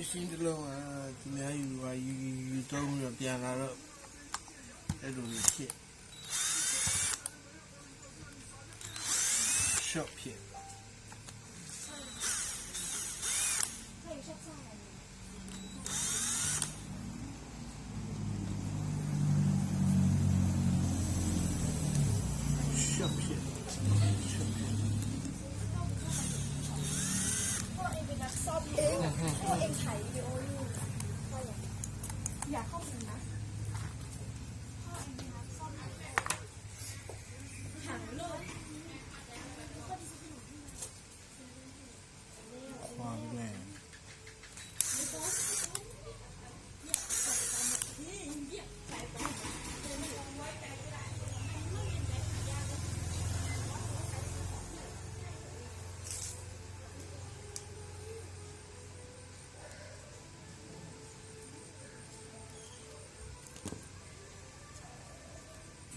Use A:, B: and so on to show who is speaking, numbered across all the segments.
A: machine တစ်လုံးอ่ะသူများယူပါယူယူယူတော့ပြီးတော့ပြန်လာတော့အဲ့လိုမျိုးဖြစ် shop ဖြစ်
B: เองอะ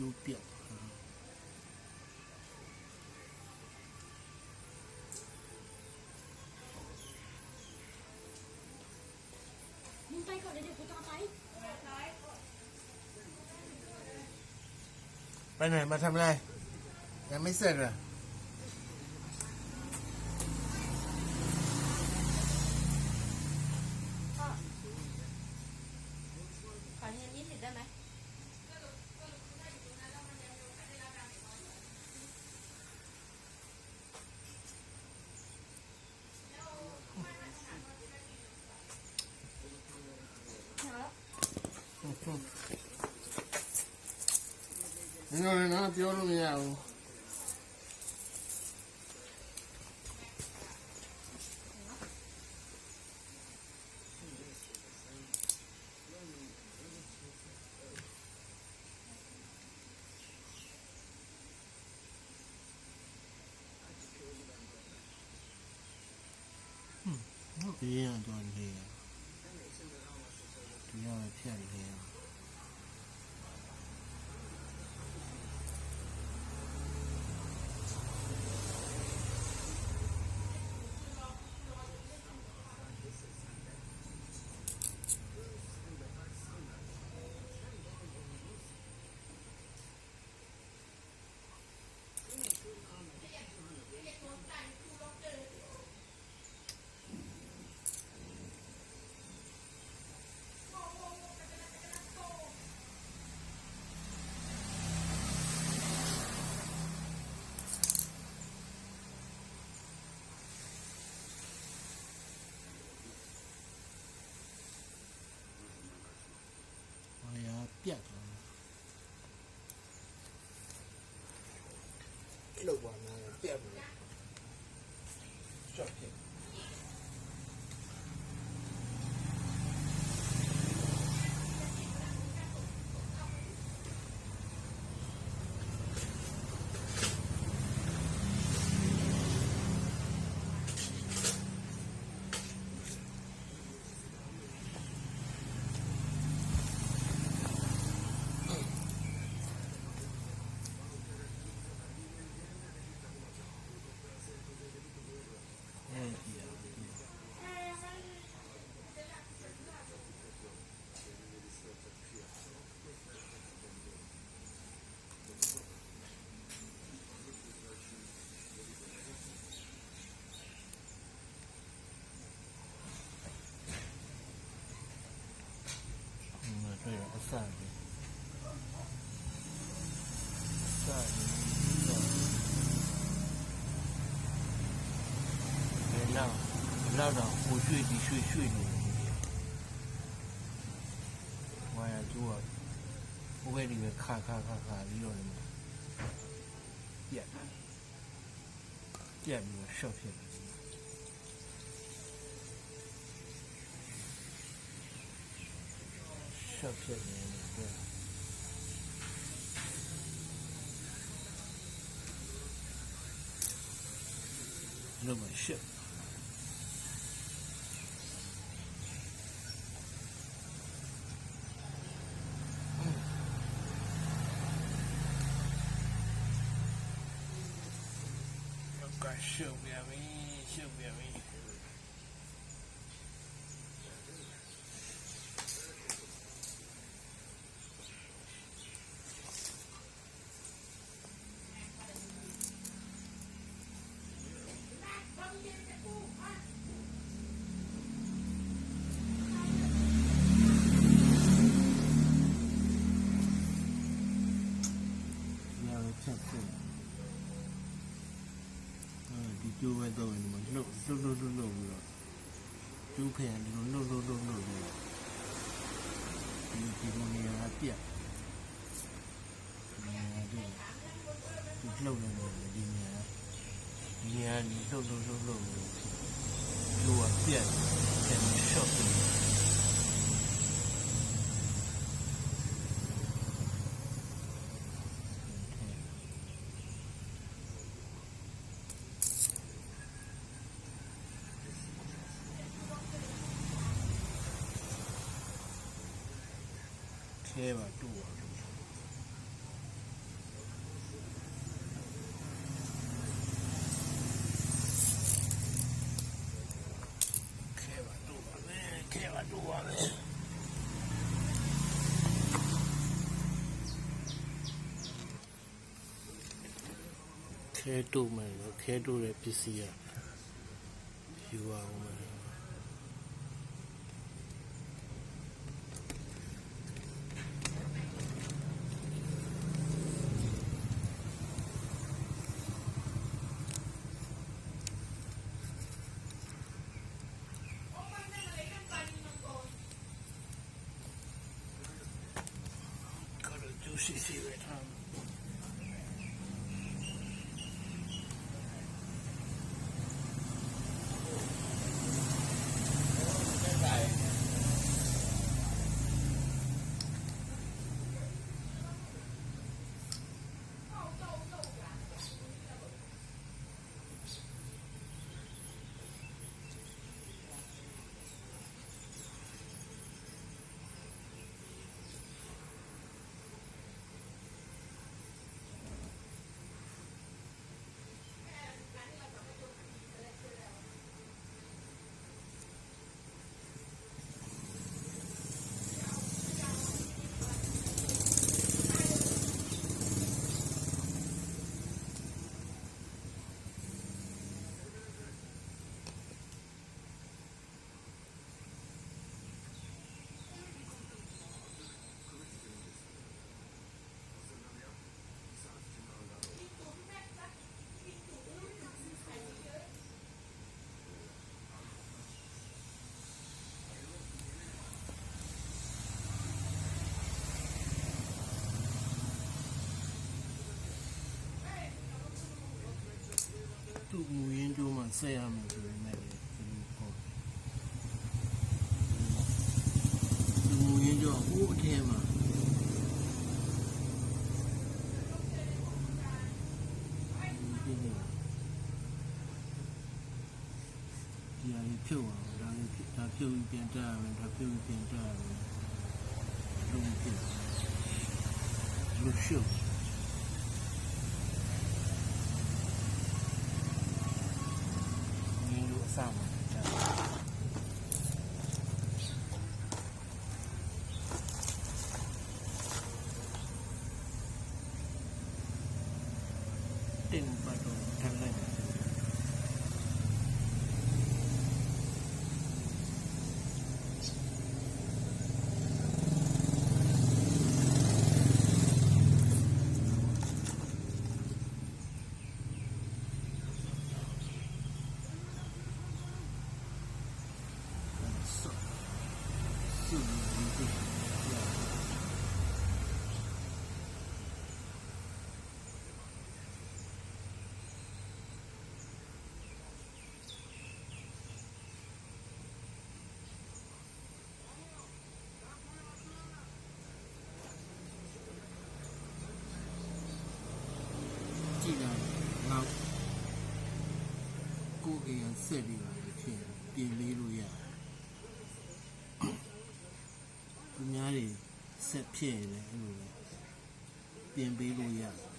B: ูเปียกไปไไป
A: ไหนมาทำอะไร ยังไม่เสร็จเหรอ
B: ညော
A: လည်းနော်ပြောလို့မရဘူးဒီရတော့နေရဒီရဖြတ်နေရ ပြတ်သွားတယ်လောက်ပါလားပြတ်ပြီရှော့ဖြစ် 对，我上去，上去，别让，让让湖水的水水流。我也做，我给里面咔咔咔咔里头的，变，变那个设备。 နေမှာပြက်ပြက်ပြီးတော့ရှော့ဖြစ် လှုပ်လှုပ်လှုပ်လှုပ်လှုပ်ပြီးတော့ကျိုးဖယ်ဒီလိုလှုပ်လှုပ်လှုပ်လှုပ်ပြီးတော့ဒီဒီလိုနေရာပြက်နေရာဒီဒီလှုပ်နေတယ်ဒီနေရာဒီနေရာဒီလှုပ်လှုပ်လှုပ်လှုပ်ပြီးလိုအပ်ပြက်တယ်ရှော့ပြီး ခဲပါတူပါလို့ခဲပါတူပါမယ်ခဲပါတူပါမယ်ခဲတူမယ်လို့ခဲတူတဲ့ပစ္စည်းရယူအောင်မယ် sí, sí. ဆက်ရမယ်ဆိုပေမဲ့လည်းဒီလိုပေါ့သူ့မူရင်းကျိုးကဟိုးအထဲမှာဒီလိုဒီအရေးဖြုတ်အောင်ဒါလေးဖြုတ်ဒါဖြုတ်ပြီးပြန်တက်ရမယ်ဒါဖြုတ်ပြီးပြန်တက်ရမယ်လုံးဖြုတ်လူရှုပ် саме. ကိုယ်အိမ်ကဆက်ပြီးပါလို့ဖြစ်ရင်ပြင်လေးလို့ရတယ်သူများတွေဆက်ဖြစ်ရင်လည်းအဲ့လိုပဲပြင်ပေးလို့ရတယ်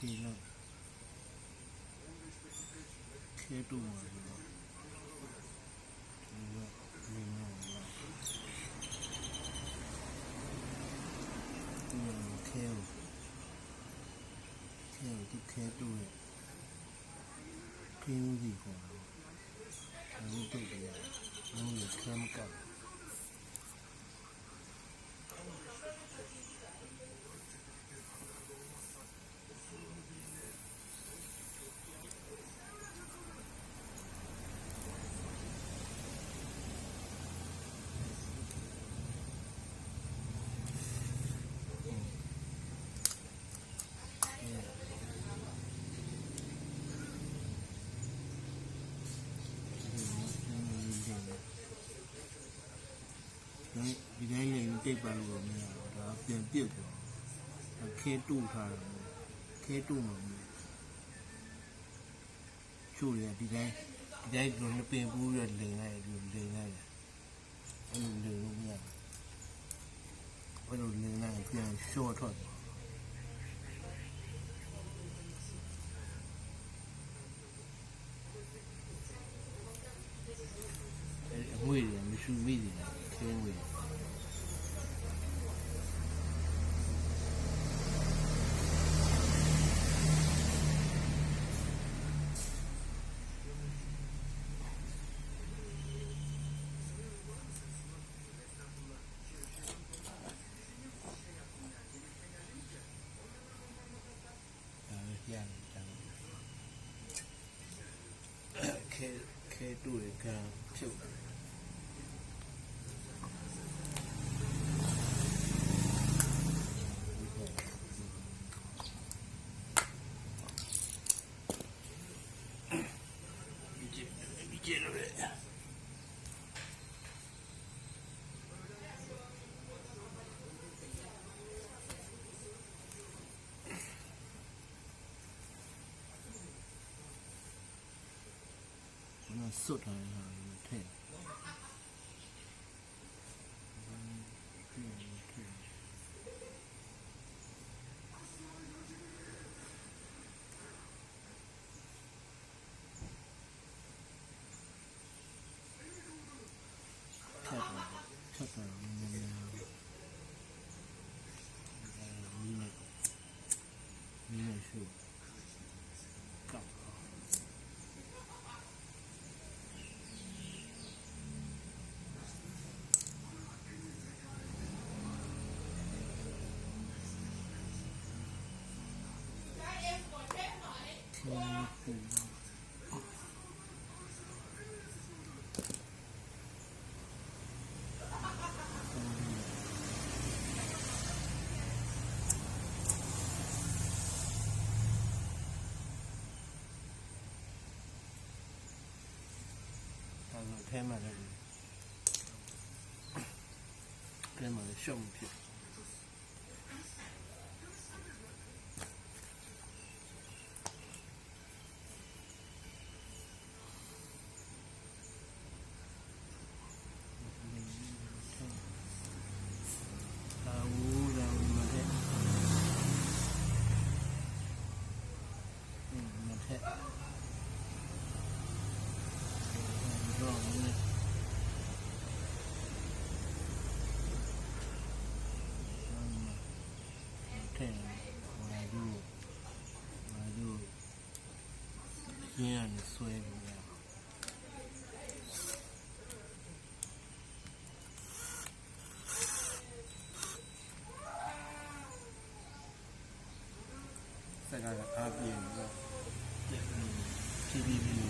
A: K1. K2 model. ဒီတိုင်းနေတိတ်ပါလို့မရဘူးဒါပြန်ပြစ်သွားခဲတူထားတယ်ခဲတူမှာချိုးရဒီတိုင်းဒီတိုင်းလိုနှစ်ပင်ပူးရလိန်လိုက်ဒီလိန်လိုက်အဲ့လိုလိန်လို့မရဘူးအဲ့လိုလိန်လိုက်ပြန်ရှော့ထွက်သွားအဲ့အငွေတွေမရှိမိတယ်ခဲငွေဒါပဲပြန်တယ်ခဲ ခဲတူရကံဖြုတ်တယ်ဒီကျဒီကျလို့ရ 那素ထားရတာထည့်ဖြတ်ပါဖြတ်ပါနည်းနည်းမီးနဲ့မီးနဲ့ရှုပ်ကောက် ဒါဆိုအထဲမှာလည်းအထဲမှာလည်းရှုံးဖြစ်အာဝူလာဝူမတဲ့อืมမထက်တော့မင်းထဲမာဒူမာဒူ ရင်းရနေဆွဲလို့ရစကားကအားပြင်းတော့ဖြည်းဖြည်းဖြည်း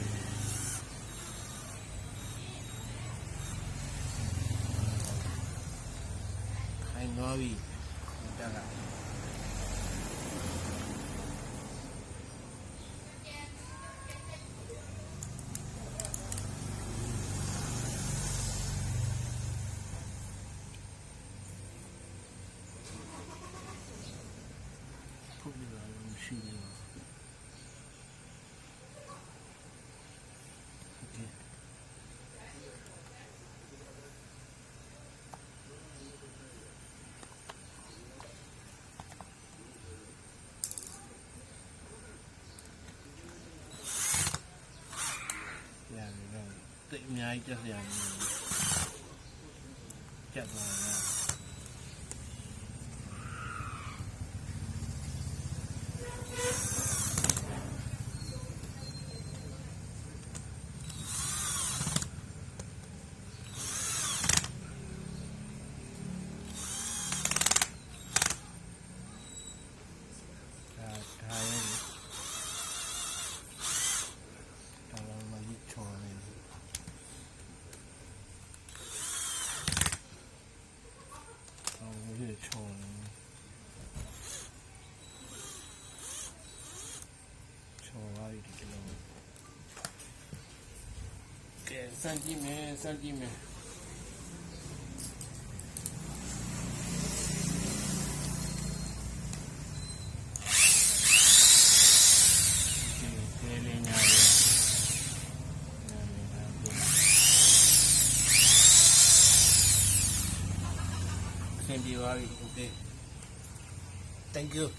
A: ခိုင်သွားပြီ Shooting. Okay. Làm rồi, tự nhai cho dàn chặt vào nào. centimes, centimes. Thank you.